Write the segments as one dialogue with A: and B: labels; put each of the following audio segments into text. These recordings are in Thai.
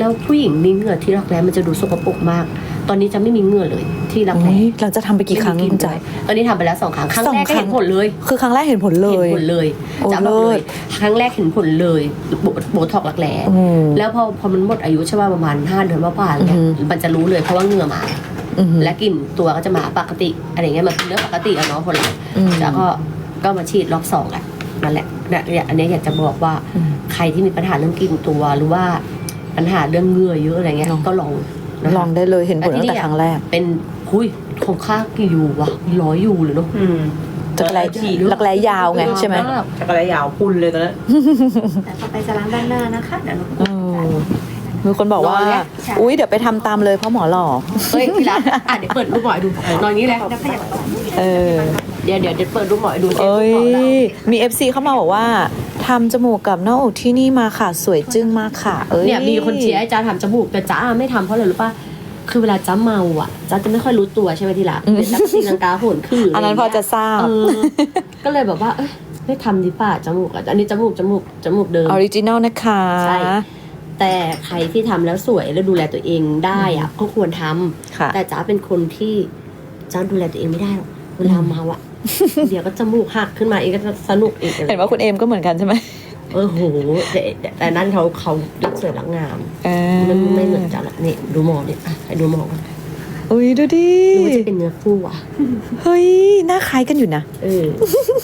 A: แล้วผู้หญิงมีเหงื่อที่รักแร้มันจะดูสกปรกมาก ตอนนี้จะไม่มีเหงื่อเลยที่รักแร้
B: อุ๊ยเราจะทำไปกี่ครั้ง
A: ไม่มี
B: คุณ
A: ด้
B: จ๋า
A: วยตอนนี้ทำไปแล้วสองครั้งครั้ง
B: สอง
A: แรกก็
B: ครั้
A: เห็
B: ง
A: นผลเลย
B: คือครั้งแรกเห็นผลเล
A: เห็น
B: ย
A: ผลเลย
B: โอ้
A: จะบอกเล
B: เลิ
A: ย
B: ศ
A: ครั้งแรกเห็นผลเลยโบโบท็อกรักแร้
B: อืม
A: แล้วพอพอมันหมดอายุใช่ป่ะประมาณห้าเดือนว่าผ่านเนี่ย
B: อือฮึ
A: มันจะรู้เลยเพราะว่าเหงื่อมา
B: อืม
A: และกลิ่นตัวก็จะมาปกติอะไรเงี้ยมันเป็นเรื่องปกติอะเนาะคนเรา
B: อืม
A: แล้วก็ก็มาฉีดรอบสองอะนั่นแหละเนี่ยอันเนี้ยอยากจะบอกว่า
B: อืม
A: ใครที่มีปัญหาเรื่องกลิ่นตัวหรือว่า ปัญหาเรื่องเหงื่อเยอะอะไรเงี้ย
B: ลอง
A: ก็ลองนะคะ
B: ลองได้เลยเห็นผล
A: แล้วที่
B: ตั้งแต่
A: เนี่ย
B: ครั้งแรก
A: เป็นคุยของค่ากี่ยูวะร้อยยูเลยเนาะ
C: อืม
B: จักรแล
C: ฉีด
B: รักแร้ยาวไงใช่ไหม
C: จักรยานยาวพุ่นเลยตอนนั้น
D: แต่ต่อไปจะล้างด้านหน้านะคะเดี๋ยวเรา
B: อืมมีคนบอกว่า
A: นอนเนี่ย
B: อุ้ยเดี๋ยวไปทำตามเลยเพราะหมอหล่อ
A: เฮ้ยที่รักอะเดี๋ยวเปิดรูปหมอให้ดูนอนอย่างนี้เลย
D: แล้วขยับต่อ
B: เออ
A: เดี๋ยวเดี๋ยวเดี๋ยวเปิดรูปหมอให้ดูซิ
B: เอ้ย
A: รูปหมอเรา
B: มี FC เข้ามาบอกว่า ทำจมูกกับหน้าอกที่นี่มาค่ะ สวยจึ้งมากค่ะ เอ้ย
A: เนี่ยมีคนเชียร์ให้จ้าทำจมูกแต่จ้าไม่ทำเพราะอะไรรู้ป่ะคือเวลาจ้าเมาอะจ้าจะไม่ค่อยรู้ตัวใช่ไหมที่รักเดี๋ยวจ้าก็ตีลังกาโหนคือ
B: อั
A: อั
B: นนั้นพอจะทราบ
A: เออก็เลยแบบว่าเอ้ยไม่ทำดีป่ะจมูกอะอันนี้จมูกจมูกจมูกเดิม
B: ออริจินอลนะคะ
A: ใช่แต่ใครที่ทำแล้วสวยแล้วดูแลตัวเองได้อะก็ควรทำ
B: ค่ะ
A: แต่จ้าเป็นคนที่จ้าดูแลตัวเองไม่ได้หรอกเวลาเมาอะ เดี๋ยวก็จมูกหักขึ้นมาอีกก็จะสนุกอีกอะไร
B: เห็นว่าคุณเอมก็เหมือนกันใช่ไหม
A: เออโหแต่แต่แต่นั่นเขาเขารักสวยรักงาม
B: เอ
A: มันไม่เหมือนกันหรอกนี่ดูหมอเนี่ยอะให้ดูหมอก่อน
B: อุ้ยดูดิ
A: หรือว่าจะเป็นเนื้อคู่อะ
B: เฮ้ยหน้าคล้ายกันอยู่นะ
A: เออ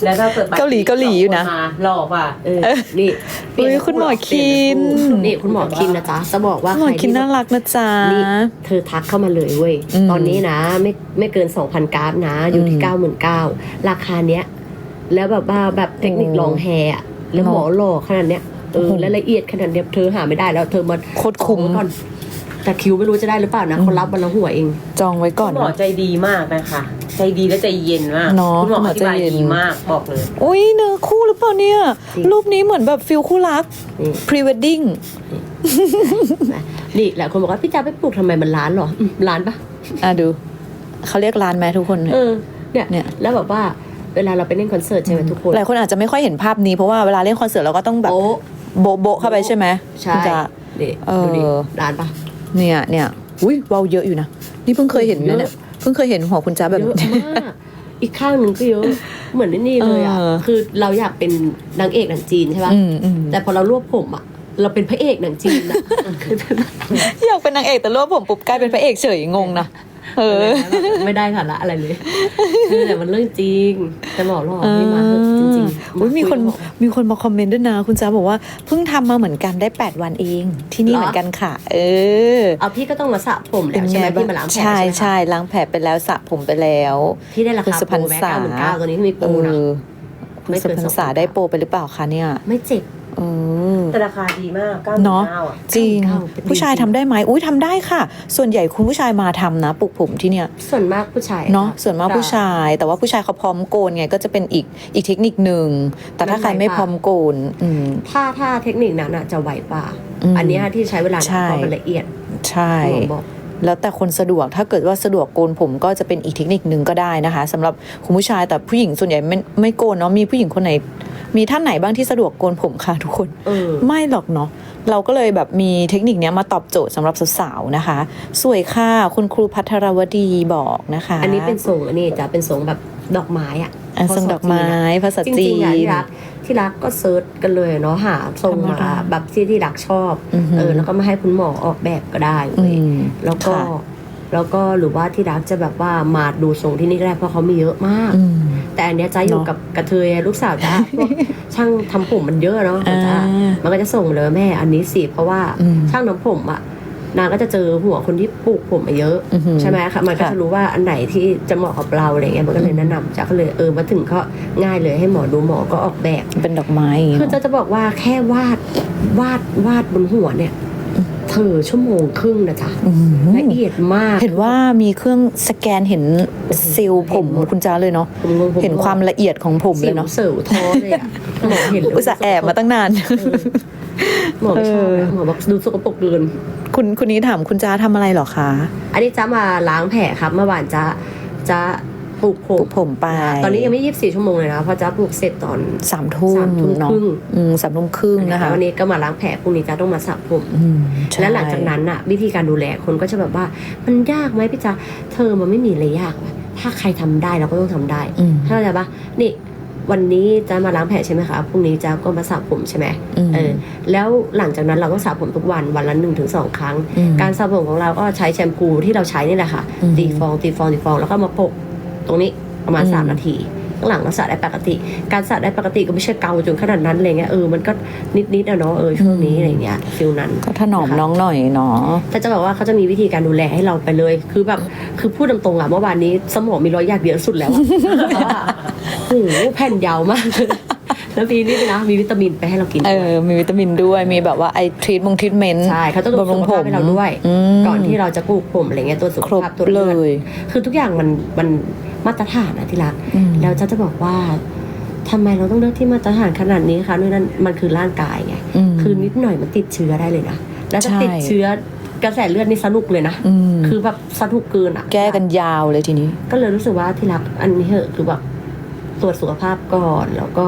C: แล้วถ้าเกิด
B: เกาหลีเกาหลีอยู่นะ
C: มาหลอกอะ
A: เออนี่
B: เฮ้ยคุณหมอคิน
A: นี่คุณหมอคินนะจ๊ะจะบอกว่า
B: หมอ
A: ใร
B: คิน
A: ที่
B: น่ารักนะจ๊ะ
A: นี่เธอทักเข้ามาเลยเว้ย
B: อืม
A: ตอนนี้นะไม่ไม่เกิน2,000การ์ดนะ อยู่ที่
B: อืม
A: เก้าหมื่นเก้าราคาเนี้ย แล้วแบบว่าแบบเทคนิค
B: โอ้
A: ลองแฮร์อะแล้ว
B: เนอะ
A: หมอหล่อขนาดเนี้ยเออ
B: โอ้โห
A: และละเอียดขนาดเนี้ยเธอหาไม่ได้แล้วเธอมา
B: โคตรคุ้ม
A: จองไว้ก่อน แต่คิวไม่รู้จะได้หรือเปล่านะเขารับวันละหัวเอง
B: จองไว้ก่อน
C: คุณหมอ
B: นะ
C: ใจดีมากนะคะ ใจดีและใจเย็นมาก
B: เนอะ
C: คุณหมอ
B: คุณหม
C: อ
B: อ
C: ธิบาย
B: ใจเย็น
C: ดีมากบอกเลย
B: อุ้ยเนื้อคู่หรือเปล่าเนี่ย
A: จริง
B: รูปนี้เหมือนแบบฟิลคู่รัก
A: นี่
B: พรีเวดดิ้ง
A: นะนี่แหละคนบอกว่าพี่จ้าไปปลูกทำไมมันร้านเหรออืมร้านปะ
B: อะดู เขาเรียกร้านไหมทุกคน
A: เออเนี่ย
B: เนี่ย
A: แล้วแบบว่าเวลาเราไปเล่นคอนเสิร์ตใช่ไหมทุกคน
B: หลายคนอาจจะไม่ค่อยเห็นภาพนี้เพราะว่าเวลาเล่นคอนเสิร์ตเราก็ต้องแบบ
A: โอ้
B: โบะโบะเข้าไปใช่ไหม
A: ใช่
B: คุณจะ
A: นี่
B: เออ
A: ดูดิร้านปะ
B: เนี่ยเนี่ยอุ้ยเว้าเยอะอยู่นะ นี่เพิ่งเคยเห็นนะเนี่ยเพิ่งเคยเห็นหัวคุณจ้าแบบ
A: เยอะมากอีกข้างหนึ่งก็เยอะเหมือนนี่เลยอะ
B: เออ
A: คือเราอยากเป็นนางเอกหนังจีนใช่ปะ
B: อืมอืม
A: แต่พอเรารวบผมอะเราเป็นพระเอกหนังจีนอะ
B: อยากเป็นนางเอกแต่รวบผมปุ๊บกลายเป็นพระเอกเฉยงงนะเออ
A: ไม่ได้ค่ะละอะไรเลยคือแต่มันเรื่องจริงแต่หมอหลอกนี่มาเถอะจริงๆ
B: อุ๊ยมีคน
A: คุยกับหอ
B: มีคนมาคอมเมนต์ด้วยนะคุณจ้าบอกว่าเพิ่งทำมาเหมือนกันได้ 8 วันเอง ที่นี่
A: เหรอ
B: เหมือนกันค่ะ เออ
A: เอาพี่ก็ต้องมาสระผมแล้วใช่ไหม
B: บ้
A: พี่มาล้างแผล
B: ใช่
A: ไหมคะ
B: ใช่ล้างแผลไปแล้วสระผมไปแล้ว
A: พี่ได้รา
B: คุณ
A: คา
B: สุ
A: โป
B: พรร
A: ร
B: ณ
A: แม็ก
B: ษา
A: เก้าหมื่นเก้าตัวนี้มีโป
B: เอ
A: รนะ
B: อคุณ
A: ไม่
B: สุ
A: เกิน
B: พรรณษา
A: 2,900
B: ได้โปรไปหรือเปล่าคะเนี่ย
A: ไม่เจ็บ
B: เออ
C: แต่ราคาดีมากเก้า
B: เนาะ
C: เก้าอะ
B: จริง
A: เก้าเป็น
B: ผู้ชาย
A: จริง
B: ทำได้ไหมอุ้ยทำได้ค่ะ ส่วนใหญ่คุณผู้ชายมาทำนะปลูกผมที่เนี่ย
A: ส่วนมากผู้ชาย
B: เนาะ
A: ค่ะ
B: ส่วนมากผู้ชาย แต่ว่าผู้ชายเขาพร้อมโกนไงก็จะเป็นอีกอีกเทคนิคหนึ่งแต่ถ้าใครไม่พร้อมโกน อืม
A: ถ้าถ้าเทคนิคนั้นอะจะไหวกว่า
B: อืม
A: อันเนี้ยที่ใช้เวลา
B: ใช่
A: เพราะมันละเอียด
B: ใช่
A: หมอบอก
B: แล้วแต่คนสะดวกถ้าเกิดว่าสะดวกโกนผมก็จะเป็นอีกเทคนิคหนึ่งก็ได้นะคะสำหรับคุณผู้ชายแต่ผู้หญิงส่วนใหญ่ไม่ไม่โกนเนาะมีผู้หญิงคนไหน มีท่านไหนบ้างที่สะดวกโกนผมค่ะทุกคน
A: เออ
B: ไม่หรอกเนาะเราก็เลยแบบมีเทคนิคเนี้ยมาตอบโจทย์สำหรับสาวๆนะคะ สวยค่ะคุณครูพัทรวดีบอกนะคะ
A: อันนี้เป็นทรงอันนี้จะเป็นทรงแบบดอกไม้อะ
B: อันทรงดอกไม้ภาษา
A: จ
B: จี
A: ริงๆอะ
B: น
A: ที่รักที่รักก็เซิร์ชกันเลยเนาะหาทรง
B: ธรรม
A: มา
B: ดา
A: แบบที่ที่รักชอบ
B: อือหือ
A: เออแล้วก็มาให้คุณหมอออกแบบก็ได้
B: อื
A: เว้ย
B: ม
A: แล้วก็
B: ค่ะ
A: แล้วก็หรือว่าที่รักจะแบบว่ามาดูทรงที่นี่ก็ได้เพราะเขามีเยอะมาก
B: อืม
A: แต่อันเนี้ยจ้าอยู่
B: เนอะ
A: กับกระเทยลูกสาวจ้าพวกช่างทำผมมันเยอะเนาะ
B: อ่า
A: จ้ามันก็จะส่งเลยแม่อันนี้สิเพราะว่า
B: อืม
A: ช่างน้ำผมอะ นางก็จะเจอหัวคนที่ปลูกผมมาเยอะ
B: อือหือ
A: ใช่ไหมคะมันก็
B: ค่ะ
A: จะรู้ว่าอันไหนที่จะเหมาะกับเราอะไรเงี้ยมันก็เลยแนะนำจ้าก็เลยเออมาถึงก็ง่ายเลยให้หมอดูหมอก็ออกแบบ
B: เป็นดอกไม้อย่างงี้
A: คือ
B: เน
A: จะ
B: อะ
A: จะบอกว่าแค่วาดวาดวาดบนหัวเนี่ยเธอชั่วโมงครึ่งนะจ๊ะ
B: อืม
A: ละเอียดมาก
B: เห็นว่ามีเครื่องสแกนเห็นเซลล์ผม
A: เห็นหมด
B: คุณจ้าเลยเนาะ
A: ผมงงผ
B: เห็นความละเอียดของผม
A: สิ
B: เลยวเนาะ
A: เสริวท้อเลยอะหมอเห็นเลย
B: อุตส่าห์แอบมาตั้งนาน
A: หมอไม่ชอบ
B: เออ
A: นะหมอบอกดูสกปรกเกิน
B: คุณคุณนี้ถามคุณจ้าทำอะไรเหรอคะ
A: อันนี้จ้ามาล้างแผลครับเมื่อวานจ้าจ้าปลูกผ
B: ปลู
A: ม
B: กผมไป
A: ตอนนี้ยังไม่ยี่สิบสี่ชั่วโมงเลยนะเพราะจ้าปลูกเสร็จตอน
B: สามทุ่ม
A: สามทุ่ม
B: เนาะ
A: ครึ่ง
B: อืมสามทุ่มครึ่งนะคะ
A: วันนี้ก็มาล้างแผลพรุ่งนี้จ้าต้องมาสระผม
B: อืมใช่
A: และหลังจากนั้นอะวิธีการดูแลคนก็จะแบบว่า มันยากไหมพี่จ๊ะเธอมันไม่มีอะไรยากอะถ้าใครทำได้เราก็ต้องทำได้
B: อืม
A: เข้าใจปะนี่ วันนี้จะมาล้างแผลใช่ไหมคะพรุ่งนี้จะก็มาสระผมใช่ไหม
B: อืม
A: เออแล้วหลังจากนั้นเราก็สระผมทุกวันวันละหนึ่งถึงสองครั้ง
B: อืม
A: การสระผมของเราก็ใช้แชมพูที่เราใช้นี่แหละค่ะ
B: อืม
A: ตีฟองตีฟองตีฟองแล้วก็มาโปะตรงนี้ประมาณ
B: อืม
A: สามนาทีข้างหลังก็สระได้ปกติ การสระได้ปกติก็ไม่ใช่เกาจนขนาดนั้นอะไรเงี้ยเออมันก็นิดนิดๆอะเนาะเออช่วงนี้อะไรเงี้ยฟิลนั้น
B: ก็ถนอมน้องหน่อยเนาะ
A: แต่จะบอกว่าเขาจะมีวิธีการดูแลให้เราไปเลย คือแบบคือพูดตรงๆอะเมื่อวานนี้สมองมีรอยหยักเยอะสุดแล้ว อะเพราะว่าโอ้โหแผ่นยาวมากเลยแล้วมีนี่ด้วยนะมีวิตามินไปให้เรากิน
B: เอ
A: ด้วย
B: อมีวิตามินด้วย มีแบบว่าไอทรีทมงทรีทเมนต์
A: ใช่เขาต้องดูสุขภาพให้เราด้วย
B: ม
A: ก่อนที่เราจะปลูกผมอะไรเงี้ยตัวสุข
B: ครบ
A: ภาพตัว
B: เล
A: เลือด
B: ย
A: คือทุกอย่างมันมันมาตรฐานนะที่รัก
B: อืม
A: แล้วจะจะบอกว่าทำไมเราต้องเลือกที่มาตรฐานขนาดนี้คะนู่นนั่นมันคือร่างกายไง
B: อืม
A: คือนิดหน่อยมันติดเชื้อได้เลยนะ แล้วถ้า
B: ใช่
A: ติดเชื้อกระแสเลือดนี่สนุกเลยนะ
B: อืม
A: คือแบบสนุกเกินอะ
B: แก้กันยาวเลยทีนี้
A: ก็เลยรู้สึกว่าที่รักอันนี้เหอะคือแบบ ตรวจสุขภาพก่อน แล้วก็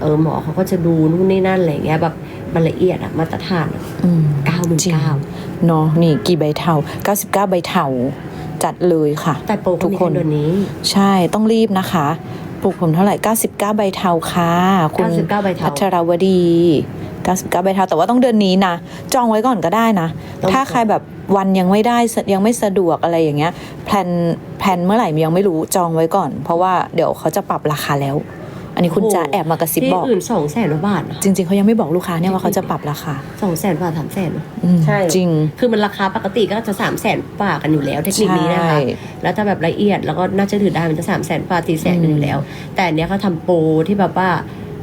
A: เออหมอเขาก็จะดูนู่นนี่นั่นอะไรเงี้ยแบบมันละเอียดอะมาตรฐาน
B: อืม
A: เก้าหมื่น
B: จริง
A: เก้า
B: เนาะนี่กี่ใบเทา99ใบเทาจัดเลยค่ะ
A: แต่โปร
B: ทุ
A: ทุ
B: ก
A: ก
B: ค
A: คนนเดือนนี้
B: ใช่ต้องรีบนะคะปลูกผมเท่าไหร่ 99 ใบเทาค่ะคุณ
A: 99ใบเทา
B: พัชรวดี 99 ใบเทาแต่ว่าต้องเดือนนี้นะ จองไว้ก่อนก็ได้นะ
A: ต้อง
B: ถ้าใครแบบวันยังไม่ได้ยังไม่สะดวกอะไรอย่างเงี้ยแพลน แพลนเมื่อไหร่ยังไม่รู้จองไว้ก่อน เพราะว่าเดี๋ยวเขาจะปรับราคาแล้ว อันนี้คุณจะแอบมากระซิบ
A: ที่
B: บอก
A: อื่นสองแสนบาทนะ
B: จริง ๆเขายังไม่บอกลูกค้าเนี่ยว่าเขาจะปรับราคา
A: สองแสนบาทสามแสน
B: อืม
C: ใช่
B: จริง
A: คือมันราคาปกติก็จะสามแสนกว่ากันอยู่แล้วเทคนิคนี้นะคะ
B: ใช่
A: แล้วถ้าแบบละเอียดแล้วก็น่าจะถือได้มันจะสามแสนกว่าตีแสนกันอยู่แล้ว แต่อันเนี้ยเขาทำโปรที่แบบว่า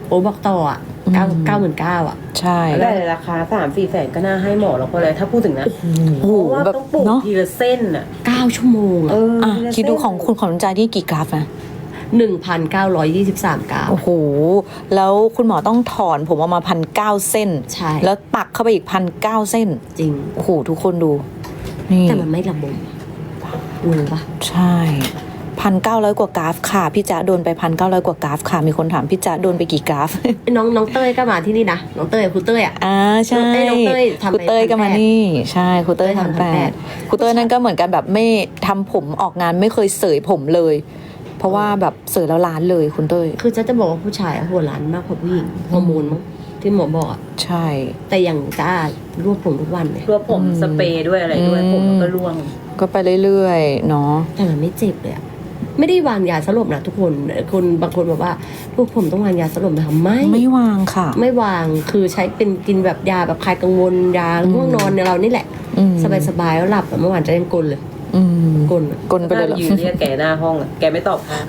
A: โปรบอกต่ออะเก้าเก้าหมื่นเก้าอะ
B: ใช่
C: แต่ราคาสามสี่แสนก็น่าให้หมอแล้วก็เลยถ้าพูดถึงนะ
B: โอ้
C: เพ
B: โห
C: ราะว่า
B: แบบ
C: ต้องปลูก
B: เนาะ
C: ทีละเส้นอะ
A: เก้าชั่วโมง
C: เอ
A: อะ
C: อ
B: อะ
C: ทีละ
B: คิดดู
C: เส้น
B: ของคุณขวัญใจนี่กี่กราฟนะ
A: หนึ่งพันเก้าร้อยยี่สิบสามกาว
B: โอ้โห แล้วคุณหมอต้องถอนผมออกมาพันเก้าเส้น
A: ใช่
B: แล้วปักเข้าไปอีกพันเก้าเส้น
A: จริง
B: โอ้โห ทุกคนดู นี่
A: แต่มันไม่ระบมงงปะ
B: ใช่ พันเก้าร้อยกว่ากราฟค่ะพี่จ๊ะโดนไปพันเก้าร้อยกว่ากราฟค่ะ มีคนถามพี่จ๊ะโดนไปกี่กราฟ
A: น้องน้องเต้ยก็มาที่นี่นะน้องเต้ยกับครูเต้ยอะ
B: อ่าใช่
A: เอ้ยน้องเต้ยทำ
B: ครูเต้ยก็มา
A: ไปพันแปด
B: นี่ใช่ครูเต้ย
A: เต้ยทำ
B: ทำแป
A: พันแป
B: ด
A: ด
B: ครูเต้ยนั่นก็เหมือนกันแบบไม่ทำผมออกงานไม่เคยเสยผมเลย เพราะว่าแบบเสยแล้วล้านเลยคุณเต้ย
A: คือจะจะบอกว่าผู้ชายอะหัวล้านมากกว่าผู้หญิงฮอร์โมนมั้งที่หมอบอกอะ
B: ใช่
A: แต่อย่างจ้ารวบผมทุกวันเนี่ย
C: รวบผม
B: อืม
C: สเปรย์ด้วยอะไรด้วย
B: อืม
C: ผมมันก็ร่วง
B: ก็ไปเรื่อยๆเนาะ
A: แต่มันไม่เจ็บเลยอะ ไม่ได้วางยาสลบนะทุกคนคนบางคนบอกว่าพวกผมต้องวางยาสลบไหมคะไม่
B: ไม่วางค่ะ
A: ไม่วางคือใช้เป็นกินแบบยาแบบคลายกังวลยาง่วงนอนในเรานี่แหละ
B: อืม
A: สบายๆแล้วหลับอะเมื่อวานจะยังกลนเลย
B: อืม
A: กลนอะ
B: กลนไปเลยเหรอ
C: ยืนเรียกแกหน้าห้องอะแกไม่ตอบค่ะ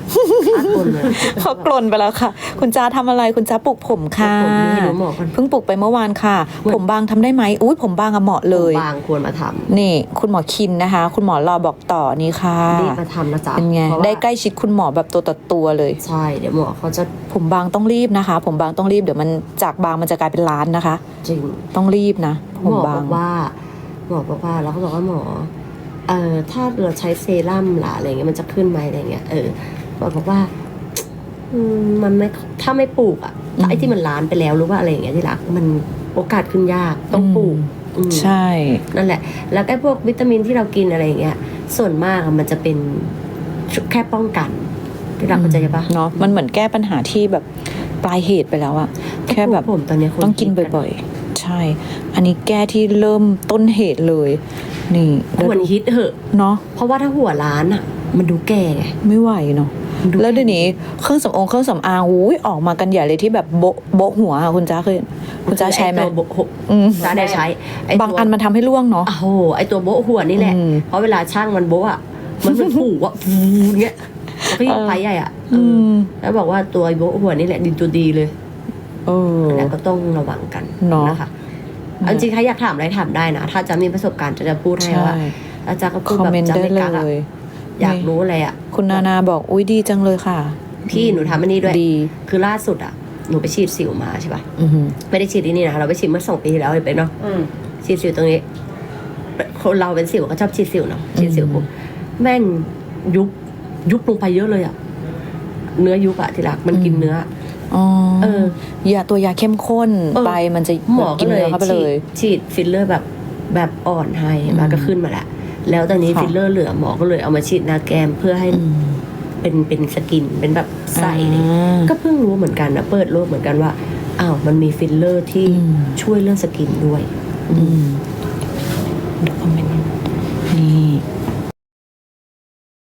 A: พักกลนเลย
B: เขากลนไปแล้วค่ะ คุณจ้าทำอะไรคุณจ้าปลูกผมค่ะ
A: ผมนี่ให้หนูหมอก่อน
B: เพิ่งปลูกไปเมื่อวานค่ะ ผมบางทำได้ไหมอุ้ยผมบางอะเหมาะเลย
A: บางควรมาทำ
B: นี่ คุณหมอคินนะคะ คุณหมอรอบอกต่อนี่ค่ะ
A: รีบมาทำนะจ๊ะ
B: เป็นไง
A: พราะว่า
B: ได้ใกล้ชิดคุณหมอแบบตัวต่อตัวเลย
A: ใช่ เดี๋ยวหมอเขาจะ
B: ผมบางต้องรีบนะคะ ผมบางต้องรีบเดี๋ยวมันจากบางมันจะกลายเป็นล้านนะคะ
A: จริง
B: ต้องรีบนะ ผ
A: หม
B: ม
A: อบาบ
B: ง
A: อกว่าหมอบอกว่า แล้วเขาบอกว่าหมอ เอ่อถ้าเราใช้เซรั่มล่ะอะไรเงี้ยมันจะขึ้นไหมอะไรเงี้ยเออหมอบอกว่าอืมมันไม่ถ้าไม่ปลูกอะถ้าไอ้ที่มันล้านไปแล้วหรือว่าอะไรอย่างเงี้ยที่รักมันโอกาสขึ้นยากต้องปลูกอืม
B: ใช่
A: นั่นแหละ แล้วไอ้พวกวิตามินที่เรากินอะไรอย่างเงี้ยส่วนมากอะมันจะเป็นแค่ป้องกันที่รักเข้าใจปะ
B: เนาะมันเหมือนแก้ปัญหาที่แบบปลายเหตุไปแล้วอะแค่แบบ
A: ผมตอนเนี้ยคน
B: ต้องกิน
A: ฮิต
B: บ่อย ๆ ใช่ อันนี้แก้ที่เริ่มต้นเหตุเลย นี่
A: ๆ
B: แล้ว
A: ควร
B: ดู
A: ฮิตเหอะ
B: เนาะ
A: เพราะว่าถ้าหัวล้านอะ มันดูแก่ไง
B: ไม่ไหวเนาะ
A: มันดู
B: แล้วเดี๋ยวนี้เครื่องสำอางเครื่องสำอางอุ้ยออกมากันใหญ่เลยที่แบบโบะโบะหัวอะคุณจ้าเคยคุณจ้าใช้ไหม
A: อ้ตัวโบะ
B: อืม
A: จ้าได้ใช้ไตัว
B: บางอันมันทำให้ร่วงเนาะ
A: โอ้โหไอตัวโบะหัวนี่แหละ
B: อืม
A: เพราะเวลาช่างมันโบะอะมันเหมือนผูกอะฟูเงี้ยแล้วก็ยิ่งไปใหญ่อะเอ
B: อื
A: อ
B: ม
A: แล้วบอกว่าตัวโบะหัวนี่แหละดินตัวดีเลย
B: เออ
A: แล้วก็ต้องระวังกัน
B: เนาะ
A: นะคะ เอาจริงๆถ้าอยากถามอะไรถามได้นะ ถ้าจะมีประสบการณ์จะจะพูดให้
B: ใช่
A: ว่าอาจารย์ก็
B: ค
A: พูด
B: อม
A: แบบ
B: เมนต์
A: จะ
B: ได้
A: ไม่
B: เล
A: กักอะ
B: ย
A: อยากรู้อะไรอะ
B: คุณนานาบอกอุ้ยดีจังเลยค่ะ
A: พี่หนูทำอันนี้ด้วย
B: ดี
A: คือล่าสุดอะหนูไปฉีดสิวมาใช่ป่ะ
B: อือหือ
A: ไม่ได้ฉีดที่นี่นะเราไปฉีดเมื่อสองปีที่แล้วเลยเป็นเนาะ
C: อืม
A: ฉีดสิวตรงนี้ คนเราเป็นสิวก็ชอบฉีดสิวเนาะฉีดสิวปุ๊บแม่งยุบยุบลงไปเยอะเลยอะเนื้อยุบอะที่รักมันกินเนื้อ
B: อ๋อ
A: เออ
B: ยาตัวยาเข้มข้น
A: เออ
B: ไปมันจะ
A: หมอ
B: กิ
A: ก็
B: น
A: เลย
B: เนื้อเข้าไปเล
A: ฉีด
B: ย
A: ฉีดฟิลเลอร์แบบแบบอ่อนให้มา
B: อืม
A: ก็ขึ้นมาแล้วแล้วตอนนี้
B: ค่ะ
A: ฟิลเลอร์เหลือหมอก็เลยเอามาฉีดหนาแก้มเพื่อให้
B: อืม
A: เป็นเป็นสกินเป็นแบบใสอะไรอย่างเงี้ย
B: อ่า
A: ก็เพิ่งรู้เหมือนกันนะเปิดโลกเหมือนกันว่าอ้าวมันมีฟิลเลอร์ที่
B: อืม
A: ช่วยเรื่องสกินด้วย
B: อืม